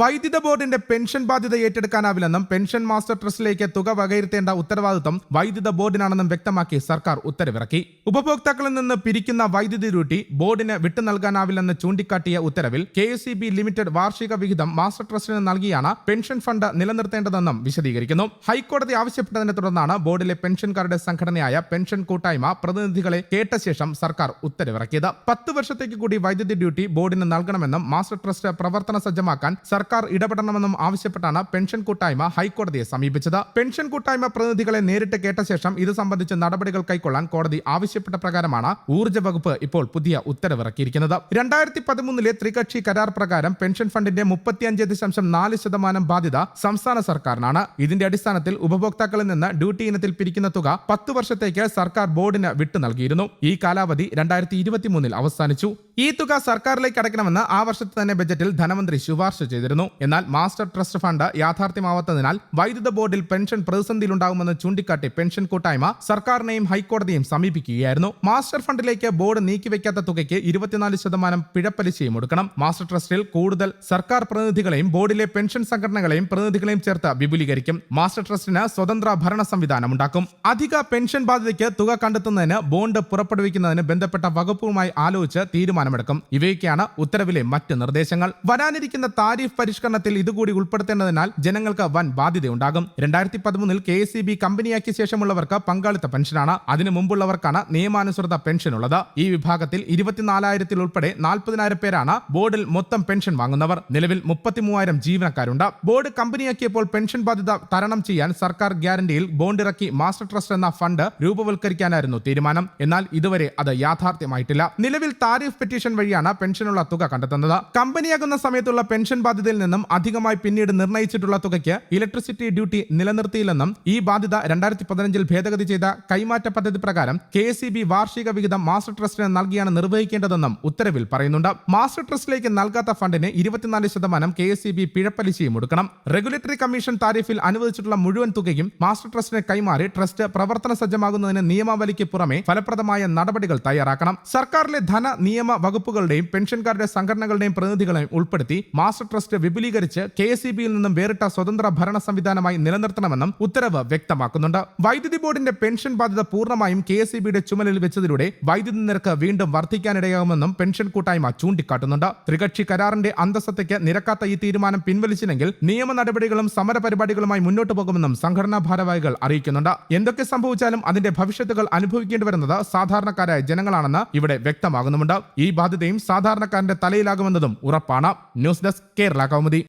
വൈദ്യുത ബോർഡിന്റെ പെൻഷൻ ബാധ്യത ഏറ്റെടുക്കാനാവില്ലെന്നും പെൻഷൻ മാസ്റ്റർ ട്രസ്റ്റിലേക്ക് തുക വകയിരുത്തേണ്ട ഉത്തരവാദിത്തം വൈദ്യുത ബോർഡിനാണെന്നും വ്യക്തമാക്കി സർക്കാർ ഉത്തരവിറക്കി. ഉപഭോക്താക്കളിൽ നിന്ന് പിരിക്കുന്ന വൈദ്യുതി രൂട്ടി ബോർഡിന് വിട്ടു നൽകാനാവില്ലെന്ന് ചൂണ്ടിക്കാട്ടിയ ഉത്തരവിൽ കെ ലിമിറ്റഡ് വാർഷിക വിഹിതം മാസ്റ്റർ ട്രസ്റ്റിന് നൽകിയാണ് പെൻഷൻ ഫണ്ട് നിലനിർത്തേണ്ടതെന്നും വിശദീകരിക്കുന്നു. ഹൈക്കോടതി ആവശ്യപ്പെട്ടതിനെ തുടർന്നാണ് ബോർഡിലെ പെൻഷൻകാരുടെ സംഘടനയായ പെൻഷൻ കൂട്ടായ്മ പ്രതിനിധികളെ കേട്ട ശേഷം സർക്കാർ ഉത്തരവിറക്കിയത്. പത്ത് വർഷത്തേക്ക് കൂടി വൈദ്യുതി ഡ്യൂട്ടി ബോർഡിന് നൽകണമെന്നും മാസ്റ്റർ ട്രസ്റ്റ് പ്രവർത്തന സജ്ജമാക്കാൻ സർക്കാർ ഇടപെടണമെന്നും ആവശ്യപ്പെട്ടാണ് പെൻഷൻ കൂട്ടായ്മ ഹൈക്കോടതിയെ സമീപിച്ചത്. പെൻഷൻ കൂട്ടായ്മ പ്രതിനിധികളെ നേരിട്ട് കേട്ട ശേഷം ഇത് സംബന്ധിച്ച് നടപടികൾ കൈക്കൊള്ളാൻ കോടതി ആവശ്യപ്പെട്ട പ്രകാരമാണ് ഊർജ വകുപ്പ് ഇപ്പോൾ പുതിയ ഉത്തരവിറക്കിയിരിക്കുന്നത്. രണ്ടായിരത്തി പതിമൂന്നിലെ ത്രികക്ഷി കരാർ പ്രകാരം പെൻഷൻ ഫണ്ടിന്റെ മുപ്പത്തിയഞ്ച് ദശാംശം നാല് ശതമാനം ബാധ്യത സംസ്ഥാന സർക്കാരിനാണ്. ഇതിന്റെ അടിസ്ഥാനത്തിൽ ഉപഭോക്താക്കളിൽ നിന്ന് ഡ്യൂട്ടി ഇനത്തിൽ പിരിക്കുന്ന തുക പത്ത് വർഷത്തേക്ക് സർക്കാർ ബോർഡിന് വിട്ടു നൽകിയിരുന്നു. ഈ കാലാവധി രണ്ടായിരത്തി ഇരുപത്തിമൂന്നിൽ അവസാനിച്ചു. ഈ തുക സർക്കാരിലേക്ക് അടയ്ക്കണമെന്ന് ആ വർഷത്തെ തന്നെ ബജറ്റിൽ ധനമന്ത്രി ശുപാർശ ചെയ്തിരുന്നു. എന്നാൽ മാസ്റ്റർ ട്രസ്റ്റ് ഫണ്ട് യാഥാർത്ഥ്യമാവാത്തതിനാൽ വൈദ്യുത ബോർഡിൽ പെൻഷൻ പ്രതിസന്ധിയിലുണ്ടാകുമെന്ന് ചൂണ്ടിക്കാട്ടി പെൻഷൻ കൂട്ടായ്മ സർക്കാരിനെയും ഹൈക്കോടതിയും സമീപിക്കുകയായിരുന്നു. മാസ്റ്റർ ഫണ്ടിലേക്ക് ബോർഡ് നീക്കിവെക്കാത്ത തുകയ്ക്ക് ഇരുപത്തിനാല് ശതമാനം പിഴപ്പലിശയും കൊടുക്കണം മാസ്റ്റർ ട്രസ്റ്റിൽ കൂടുതൽ സർക്കാർ പ്രതിനിധികളെയും ബോർഡിലെ പെൻഷൻ സംഘടനകളെയും പ്രതിനിധികളെയും ചേർത്ത് വിപുലീകരിക്കും. മാസ്റ്റർ ട്രസ്റ്റിന് സ്വതന്ത്ര ഭരണ സംവിധാനം ഉണ്ടാക്കും. അധിക പെൻഷൻ ബാധ്യതയ്ക്ക് തുക കണ്ടെത്തുന്നതിന് ബോണ്ട് പുറപ്പെടുവിക്കുന്നതിന് ബന്ധപ്പെട്ട വകുപ്പുമായി ആലോചിച്ച് തീരുമാനമെടുക്കും. ഇവയൊക്കെയാണ് ഉത്തരവിലെ മറ്റ് നിർദ്ദേശങ്ങൾ. വരാനിരിക്കുന്ന താരിഫ് പരിഷ്കരണത്തിൽ ഇതുകൂടി ഉൾപ്പെടുത്തേണ്ടതിനാൽ ജനങ്ങൾക്ക് വൻ ബാധ്യതയുണ്ടാകും. രണ്ടായിരത്തി പതിമൂന്നിൽ കെ എസ് ബി കമ്പനിയാക്കിയ ശേഷമുള്ളവർക്ക് പങ്കാളിത്ത പെൻഷനാണ്. അതിനു മുമ്പുള്ളവർക്കാണ് നിയമാനുസൃത പെൻഷൻ ഉള്ളത് ഈ വിഭാഗത്തിൽ ഇരുപത്തിനാലായിരത്തിൽ ഉൾപ്പെടെ നാൽപ്പതിനായിരം പേരാണ് ബോർഡിൽ മൊത്തം പെൻഷൻ വാങ്ങുന്നവർ. നിലവിൽ മുപ്പത്തിമൂവായിരം ജീവനക്കാരുണ്ട്. ബോർഡ് കമ്പനിയാക്കിയപ്പോൾ പെൻഷൻ ബാധ്യത തരണം ചെയ്യാൻ സർക്കാർ ഗ്യാരണ്ടിയിൽ ബോണ്ട് ഇറക്കി മാസ്റ്റർ ട്രസ്റ്റ് എന്ന ഫണ്ട് രൂപവൽക്കരിക്കാനായിരുന്നു തീരുമാനം. എന്നാൽ ഇതുവരെ അത് യാഥാർത്ഥ്യമായിട്ടില്ല. നിലവിൽ താരിഫ് പെറ്റീഷൻ വഴിയാണ് പെൻഷനുള്ള തുക കണ്ടെത്തുന്നത്. കമ്പനിയാകുന്ന സമയത്തുള്ള പെൻഷൻ ബാധ്യതയിൽ നിന്നും അധികമായി പിന്നീട് നിർണയിച്ചിട്ടുള്ള തുകയ്ക്ക് ഇലക്ട്രിസിറ്റി ഡ്യൂട്ടി നിലനിർത്തിയില്ലെന്നും ഈ ബാധ്യത രണ്ടായിരത്തി പതിനഞ്ചിൽ ഭേദഗതി ചെയ്ത കൈമാറ്റ പദ്ധതി പ്രകാരം കെ വാർഷിക വിഹിതം മാസ്റ്റർ ട്രസ്റ്റിന് നൽകിയാണ് നിർവഹിക്കേണ്ടതെന്നും ഉത്തരവിൽ പറയുന്നുണ്ട്. മാസ്റ്റർ ട്രസ്റ്റിലേക്ക് നൽകാത്ത ഫണ്ടിന് ഇരുപത്തിനാല് ശതമാനം കെ എസ് ഇ ബി പിഴപ്പലിശയും എടുക്കണം റെഗുലേറ്ററി കമ്മീഷൻ താരിഫിൽ അനുവദിച്ചിട്ടുള്ള മുഴുവൻ തുകയും മാസ്റ്റർ ട്രസ്റ്റിന് കൈമാറി ട്രസ്റ്റ് പ്രവർത്തന സജ്ജമാകുന്നതിന് നിയമാവലിക്ക് പുറമെ ഫലപ്രദമായ നടപടികൾ തയ്യാറാക്കണം. സർക്കാരിലെ ധന നിയമ വകുപ്പുകളുടെയും പെൻഷൻകാരുടെ സംഘടനകളുടെയും പ്രതിനിധികളെയും ഉൾപ്പെടുത്തി മാസ്റ്റർ ട്രസ്റ്റ് വിപുലീകരിച്ച് കെ നിന്നും വേറിട്ട സ്വതന്ത്ര ഭരണ സംവിധാനമായി നിലനിർത്തണമെന്നും ഉത്തരവ് വ്യക്തമാക്കുന്നുണ്ട്. വൈദ്യുതി ബോർഡിന്റെ പെൻഷൻ ബാധ്യത പൂർണമായും കെ എസ് ചുമലിൽ വെച്ചതിലൂടെ വൈദ്യുതി നിരക്ക് വീണ്ടും വർദ്ധിക്കാനിടയാകുമെന്നും പെൻഷൻ കൂട്ടായ്മ ചൂണ്ടിക്കാട്ടുന്നുണ്ട്. ത്രികക്ഷി കരാറിന്റെ അന്തസ്സത്തേക്ക് നിരക്കാത്ത ഈ തീരുമാനം പിൻവലിച്ചില്ലെങ്കിൽ നിയമ നടപടികളും സമര പരിപാടികളുമായി മുന്നോട്ട് പോകുമെന്നും സംഘടനാ ഭാരവാഹികൾ അറിയിക്കുന്നുണ്ട്. എന്തൊക്കെ സംഭവിച്ചാലും അതിന്റെ ഭവിഷ്യത്തുകൾ അനുഭവിക്കേണ്ടി വരുന്നത് സാധാരണക്കാരായ ജനങ്ങളാണെന്ന് ഇവിടെ വ്യക്തമാകുന്നുമുണ്ട്. ഈ ബാധ്യതയും സാധാരണക്കാരന്റെ തലയിലാകുമെന്നതും ഉറപ്പാണ്. News desk Kerala Kaumudi.